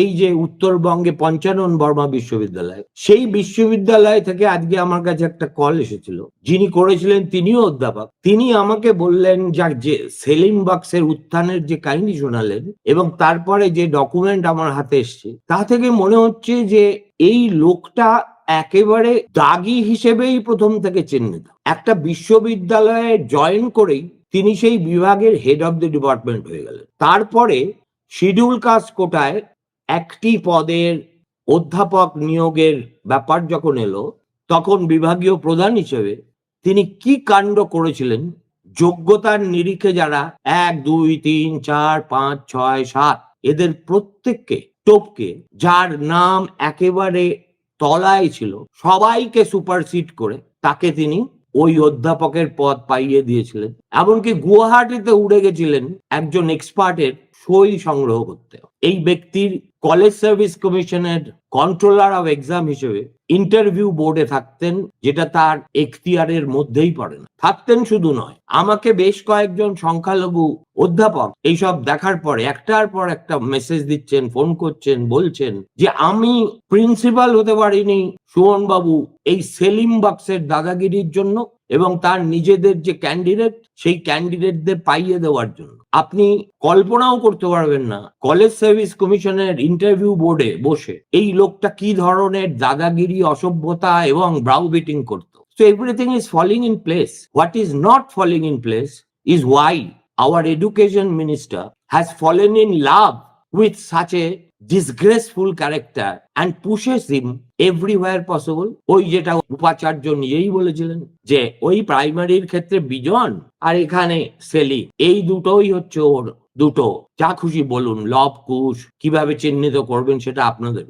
এই যে উত্তরবঙ্গে পঞ্চানন বর্মা বিশ্ববিদ্যালয়, সেই বিশ্ববিদ্যালয় থেকে আজকে আমার কাছে একটা কল এসেছিল। যিনি করেছিলেন তিনিও অধ্যাপক। তিনি আমাকে বললেন, যাক, যে সেলিম বাক্সের উত্থানের যে কাহিনী শোনালেন এবং তারপরে যে ডকুমেন্ট আমার হাতে এসছে, তা থেকে মনে হচ্ছে যে এই লোকটা একেবারে দাগি হিসেবেই প্রথম থেকে চিহ্নিত। একটা বিশ্ববিদ্যালয়ে জয়েন করেই তিনি সেই বিভাগের হেড অফ দ্য ডিপার্টমেন্ট হয়ে গেলেন। তারপরে শিডিউল কাস্ট কোটায় একটি পদের অধ্যাপক নিয়োগের ব্যাপার যখন এলো, তখন বিভাগীয় প্রধান হিসেবে তিনি কি কাণ্ড করেছিলেন? যোগ্যতার নিরিখে যারা এক, দুই, তিন, চার, পাঁচ, ছয়, সাত, এদের প্রত্যেককে, টপকে, যার নাম একেবারে তলায় ছিল, সবাইকে সুপারসিড করে তাকে তিনি ওই অধ্যাপকের পদ পাইয়ে দিয়েছিলেন। এমনকি গুয়াহাটিতে উড়ে গেছিলেন একজন এক্সপার্টের সই সংগ্রহ করতে। এই ব্যক্তির কলেজ সার্ভিস কমিশনের কন্ট্রোলার অফ এক্সাম হিসেবে ইন্টারভিউ বোর্ডে থাকতেন, যেটা তার এখতিয়ারের মধ্যেই পড়ে না। থাকতেন শুধু নয়, আমাকে বেশ কয়েকজন সংখ্যালঘু অধ্যাপক এইসব দেখার পরে একটার পর একটা মেসেজ দিচ্ছেন ফোন করছেন, বলছেন যে, আমি প্রিন্সিপাল হতে পারিনি সুমন বাবু এই সেলিম বাক্সের দাদাগিরির জন্য এবং তার নিজেদের যে ক্যান্ডিডেট সেই ক্যান্ডিডেটদের পাইয়ে দেওয়ার জন্য। আপনি কল্পনাও করতে পারবেন না কলেজ সার্ভিস কমিশনের ইন্টারভিউ বোর্ডে বসে এই লোকটা কি ধরনের দাদাগিরি, অসভ্যতা এবং ব্রাউ বিটিং করত? So everything is falling in place what is not falling in place is why our education minister has fallen in love with such a disgraceful character and pushes him everywhere possible ওই যেটা উপাচার্য নিজেই বলেছিলেন যে, ওই প্রাইমারির ক্ষেত্রে বিজন আর এখানে সেলি। এই দুটোই হচ্ছে ওর দুটো। যা খুশি বলুন লব কুশ, কীভাবে চিহ্নিত করবেন সেটা আপনাদের